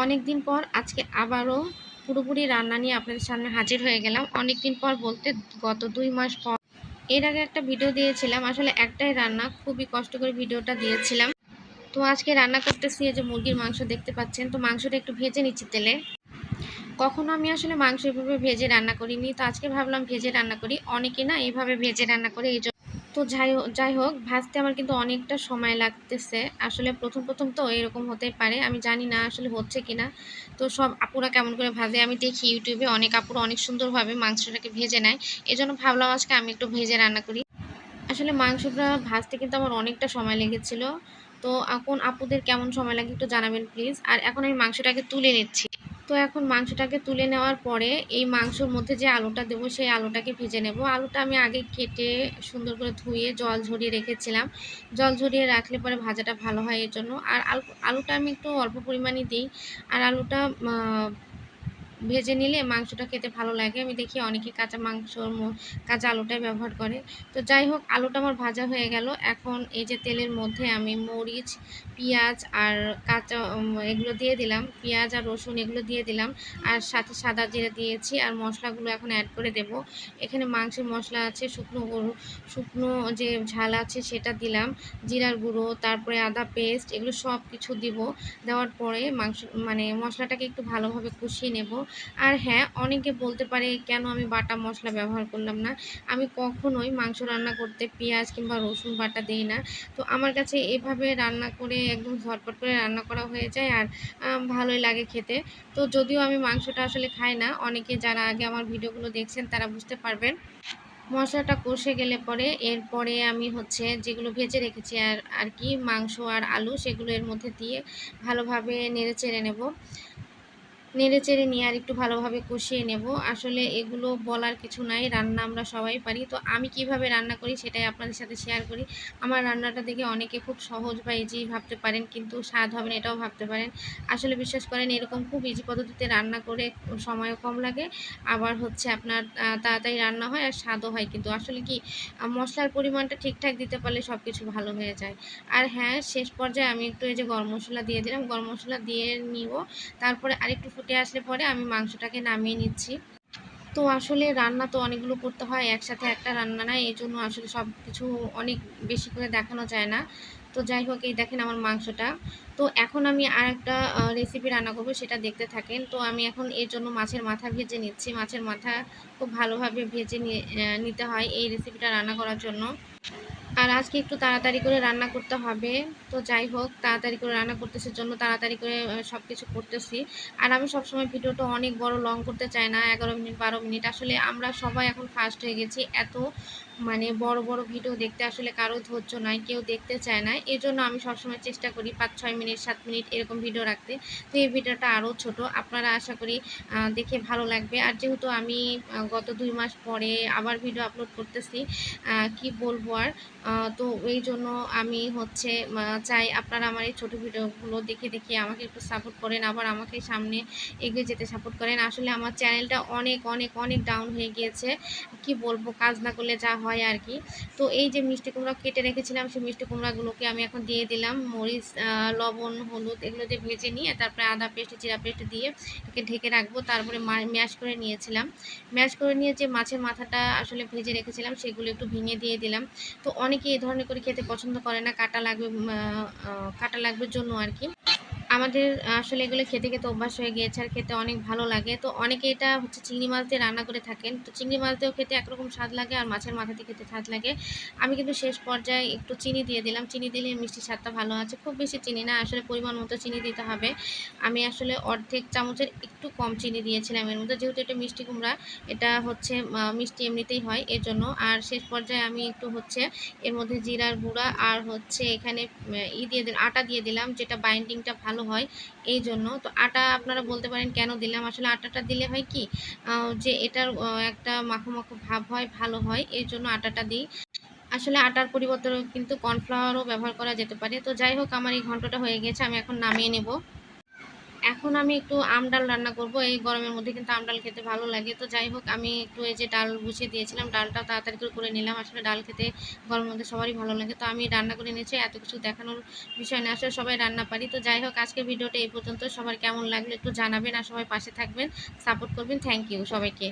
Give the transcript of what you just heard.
অনেক দিন পর আজকে আবারও পুরোপুরি রান্না নিয়ে আপনাদের সামনে হাজির হয়ে গেলাম। অনেক দিন পর বলতে গত দুই মাস পর। এর আগে একটা ভিডিও দিয়েছিলাম, আসলে একটাই রান্না, খুবই কষ্ট করে ভিডিওটা দিয়েছিলাম। তো আজকে রান্না করতেছি যে মুরগির মাংস দেখতে পাচ্ছেন। তো মাংসটা একটু ভেজে নিচ্ছি তেলে। কখনো আমি আসলে মাংস এভাবে ভেজে রান্না করিনি, তো আজকে ভাবলাম ভেজে রান্না করি। অনেকে না এইভাবে ভেজে রান্না করে, এই তো যাই হোক যাই হোক, ভাজতে আমার কিন্তু অনেকটা সময় লাগতেছে। আসলে প্রথম প্রথম তো এরকম হতেই পারে, আমি জানি না আসলে হচ্ছে কিনা। তো সব আপুরা কেমন করে ভাজে, আমি দেখি ইউটিউবে অনেক আপুরা অনেক সুন্দরভাবে মাংসটাকে ভেজে নেয়। এজন্য ভাবলাম আজকে আমি একটু ভেজে রান্না করি। আসলে মাংসটা ভাজতে কিন্তু আমার অনেকটা সময় লেগেছিল। তো এখন আপুদের কেমন সময় লাগে একটু জানাবেন প্লিজ। আর এখন আমি মাংসটাকে তুলে নিচ্ছি। তো এখন মাংসটাকে তুলে নেওয়ার পরে এই মাংসর মধ্যে যে আলুটা দেবো, সেই আলুটাকে ভেজে নেব। আলুটা আমি আগে কেটে সুন্দর করে ধুয়ে জল ঝরিয়ে রেখেছিলাম। জল ঝরিয়ে রাখলে পরে ভাজাটা ভালো হয় এর জন্য। আর আলু, আলুটা আমি একটু অল্প পরিমাণে দিই। আর আলুটা ভেজে নিলে মাংসটা খেতে ভালো লাগে। আমি দেখি অনেকে কাঁচা মাংস কাঁচা আলুটাই ব্যবহার করে। তো যাই হোক, আলুটা আমার ভাজা হয়ে গেল। এখন এই যে তেলের মধ্যে আমি মরিচ, পেঁয়াজ আর কাঁচা এগুলো দিয়ে দিলাম। পেঁয়াজ আর রসুন এগুলো দিয়ে দিলাম। আর সাথে সাদা জিরে দিয়েছি আর মশলাগুলো এখন অ্যাড করে দেব। এখানে মাংসের মশলা আছে, শুকনো গরু, শুকনো যে ঝাল আছে সেটা দিলাম। জিরার গুঁড়ো, তারপরে আদা পেস্ট এগুলো সব কিছু দিব। দেওয়ার পরে মাংস মানে মশলাটাকে একটু ভালোভাবে কষিয়ে নেব। আর হ্যাঁ অনেকে বলতে পারে, কেন আমি বাটা মশলা ব্যবহার করলাম না? আমি কখনোই মাংস রান্না করতে পেঁয়াজ কিংবা রসুন বাটা দিই না। তো আমার কাছে এভাবে রান্না করে একদম ঝটপট করে রান্না করা হয়ে যায় আর ভালোই লাগে খেতে। তো যদিও আমি মাংসটা আসলে খাই না, অনেকে যারা আগে আমার ভিডিওগুলো দেখছেন তারা বুঝতে পারবেন। মশলাটা কষে গেলে পরে, এরপরে আমি হচ্ছে যেগুলো ভেজে রেখেছি আর আর কি, মাংস আর আলু সেগুলো এর মধ্যে দিয়ে ভালোভাবে নেড়ে চেড়ে নেব। নেড়ে চেড়ে নিয়ে আর একটু ভালোভাবে কষিয়ে নেব। আসলে এগুলো বলার কিছু নাই, রান্না আমরা সবাই পারি। তো আমি কীভাবে রান্না করি সেটাই আপনাদের সাথে শেয়ার করি। আমার রান্নাটা দেখে অনেকে খুব সহজ বা ইজি ভাবতে পারেন, কিন্তু স্বাদ হবে না এটাও ভাবতে পারেন। আসলে বিশ্বাস করেন, এরকম খুব ইজি পদ্ধতিতে রান্না করে সময়ও কম লাগে, আবার হচ্ছে আপনার তাড়াতাড়ি রান্না হয় আর স্বাদও হয়। কিন্তু আসলে কি মশলার পরিমাণটা ঠিকঠাক দিতে পারলে সব কিছু ভালো হয়ে যায়। আর হ্যাঁ শেষ পর্যায়ে আমি একটু এই যে গরম মশলা দিয়ে দিলাম, গরম মশলা দিয়ে নিব। তারপরে আরেকটু ফুটে আসলে পরে আমি মাংসটাকে নামিয়ে নিচ্ছি। তো আসলে রান্না তো অনেকগুলো করতে হয়, একসাথে একটা রান্না না, এই জন্য আসলে সব কিছু অনেক বেশি করে দেখানো যায় না। তো যাই হোক, এই দেখেন আমার মাংসটা। তো এখন আমি আর একটা রেসিপি রান্না করব, সেটা দেখতে থাকেন। তো আমি এখন এর জন্য মাছের মাথা ভেজে নিচ্ছি। মাছের মাথা খুব ভালোভাবে ভেজে নিতে হয় এই রেসিপিটা রান্না করার জন্য। আর আজকে একটু তাড়াতাড়ি করে রান্না করতে হবে। তো যাই হোক, তাড়াতাড়ি করে রান্না করতেছে জন্য তাড়াতাড়ি করে সব কিছু করতেছি। আর আমি সবসময় ভিডিওটা অনেক বড় লং করতে চাই না, এগারো মিনিট, বারো মিনিট। আসলে আমরা সবাই এখন ফাস্ট হয়ে গেছি। এত মানে বড় বড় ভিডিও দেখতে আসলে কারও ধৈর্য নাই, কেউ দেখতে চায় না। এই জন্য আমি সবসময় চেষ্টা করি পাঁচ, ছয় মিনিট, সাত মিনিট এরকম ভিডিও রাখতে। তো এই ভিডিওটা আরও ছোট। আপনারা আশা করি দেখে ভালো লাগবে। আর যেহেতু আমি গত দুই মাস পরে আবার ভিডিও আপলোড করতেছি কি বলব আর? তো এই জন্য আমি হচ্ছে চাই আপনারা আমার এই ছোটো ভিডিওগুলো দেখে দেখে আমাকে একটু সাপোর্ট করেন, আবার আমাকে সামনে এগিয়ে যেতে সাপোর্ট করেন। আসলে আমার চ্যানেলটা অনেক অনেক অনেক ডাউন হয়ে গিয়েছে। কি বলব, কাজ না করলে যা হয় আর কি। তো এই যে মিষ্টি কুমড়া কেটে রেখেছিলাম, সেই মিষ্টি কুমড়াগুলোকে আমি এখন দিয়ে দিলাম। মরিচ লবণ, হলুদ এগুলো দিয়ে ভেজে নিয়ে তারপরে আদা পেস্ট, জিরা পেস্ট দিয়ে এটাকে ঢেকে রাখব। তারপরে ম্যাশ করে নিয়েছিলাম। ম্যাশ করে নিয়ে যে মাছের মাথাটা আসলে ভেজে রেখেছিলাম, সেগুলো একটু ভেঙে দিয়ে দিলাম। তো অনেকে এই ধরনের করে খেতে পছন্দ করে না, কাটা লাগবে কাটা লাগবে জন্য আর কি। আমাদের আসলে এগুলো খেতে খেতে অভ্যাস হয়ে গিয়েছে আর খেতে অনেক ভালো লাগে। তো অনেকে এটা হচ্ছে চিংড়ি মাছ দিয়ে রান্না করে থাকেন। তো চিংড়ি মাছ দিয়েও খেতে একরকম স্বাদ লাগে আর মাছের মাথাতে খেতে স্বাদ লাগে। আমি কিন্তু শেষ পর্যায়ে একটু চিনি দিয়ে দিলাম। চিনি দিলে মিষ্টির স্বাদটা ভালো আছে। খুব বেশি চিনি না, আসলে পরিমাণ মতো চিনি দিতে হবে। আমি আসলে অর্ধেক চামচের একটু কম চিনি দিয়েছিলাম এর মধ্যে। যেহেতু এটা মিষ্টি কুমড়া, এটা হচ্ছে মিষ্টি এমনিতেই হয় এর জন্য আর শেষ পর্যায়ে আমি একটু হচ্ছে এর মধ্যে জিরার গুঁড়া আর হচ্ছে এখানে ই দিয়ে দিলাম, আটা দিয়ে দিলাম, যেটা বাইন্ডিংটা ভালো ভালো হয় এই জন্য তো আটা আপনারা বলতে পারেন, কেন দিলাম? আসলে আটাটা দিলে হয় কি যে এটার একটা মাখো মাখো ভাব হয়, ভালো হয় এই জন্য আটাটা দিই। আসলে আটার পরিবর্তন কিন্তু কর্নফ্লাওয়ারও ব্যবহার করা যেতে পারে। তো যাই হোক, আমার এই ঘন্টটা হয়ে গেছে, আমি এখন নামিয়ে নেব। এখন আমি একটু আম ডাল রান্না করব। এই গরমের মধ্যে কিন্তু আম ডাল খেতে ভালো লাগে। তো যাই হোক, আমি একটু এই যে ডাল বুঝিয়ে দিয়েছিলাম, ডালটা তাড়াতাড়ি করে করে নিলাম। আসলে ডাল খেতে গরমের মধ্যে সবারই ভালো লাগে। তো আমি রান্না করে নিয়েছি, এত কিছু দেখানোর বিষয় না। আসলে সবাই রান্না পারি। তো যাই হোক, আজকের ভিডিওটা এই পর্যন্ত। সবার কেমন লাগল একটু জানাবেন আর সবাই পাশে থাকবেন, সাপোর্ট করবেন। থ্যাংক ইউ সবাইকে।